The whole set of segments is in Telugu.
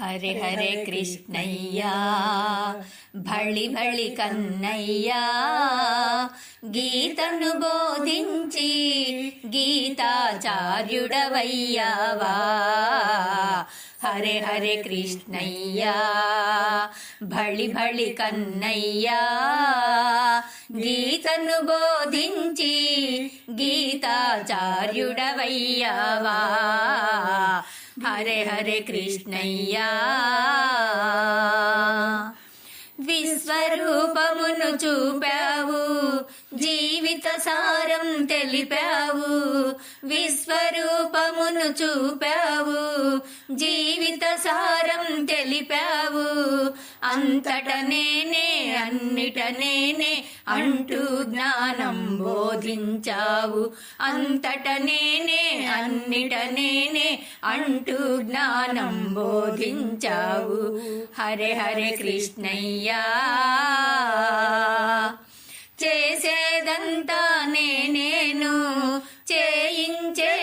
హరి హరే కృష్ణయ్యా భళి భళి కన్నయ్యా. గీతను బోధించి గీతాచార్యుడవయ్యావా. హరే హరే కృష్ణయ్యా భళి భళి కన్నయ్యా. గీతను బోధించి గీతాచార్యుడవయ్యావా. హరే హరే కృష్ణయ్యా. విశ్వరూపమును చూపావు జీవిత సారం తెలిపావు విశ్వరూపమును చూపావు జీవిత సారం తెలిపావు. అంతట నేనే అన్నిట నేనే అంటూ జ్ఞానం బోధించావు. అంతట నేనే అన్నిట నేనే అంటూ జ్ఞానం బోధించావు. హరే హరే కృష్ణయ్యా. చేసేదంతా నేనేను చేయించే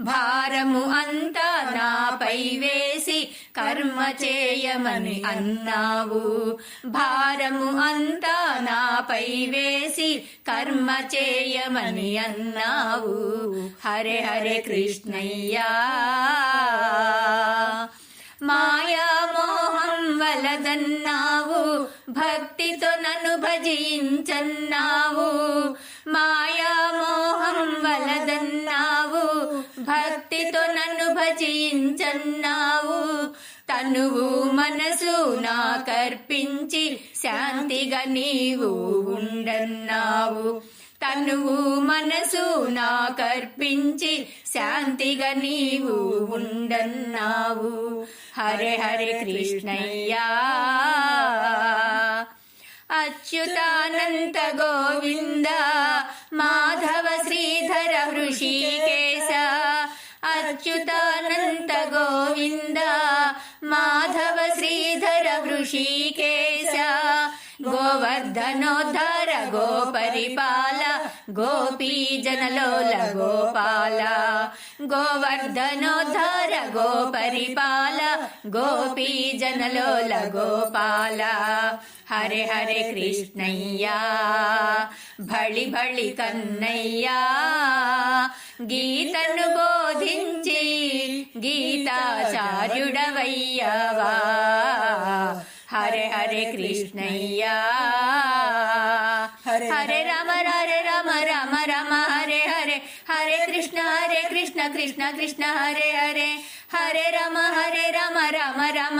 భారము అంతా నాపై వేసి కర్మ చేయమని అన్నావు. భారము అంతా నాపై వేసి కర్మ చేయమని అన్నావు. హరే హరే కృష్ణయ్యా. మాయామోహం వలదన్నావు. భక్తితో నన్ను భజించన్నావు. మాయా భక్తితో నన్ను భజించన్నావు. తనువు మనసు నాకర్పించి శాంతిగా నీవు ఉండన్నావు. తనువు మనసు నాకర్పించి శాంతిగా నీవు ఉండన్నావు. హరే హరే కృష్ణయ్యా. అచ్యుతానంత గోవింద మాధవ శ్రీధర హృషికే च्युतानन्त गोविन्द माधव श्रीधर वृषीकेश गोवर्धनोद्धर गोपरिपाल गोपी जनलोल गोपाल गोवर्धनोद्धर गोपरिपाल गोपी जनलोल गोपाल। हरे हरे कृष्णय्या भळि भळि कन्नय्या గీతను బోధించి గీతాచార్యుడవయ్యవా హరే హరే కృష్ణయ్యా హరే రామ హరే రామ రామ రామ హరే హరే హరే కృష్ణ హరే కృష్ణ కృష్ణ కృష్ణ హరే హరే హరే రామ హరే రామ రామ రామ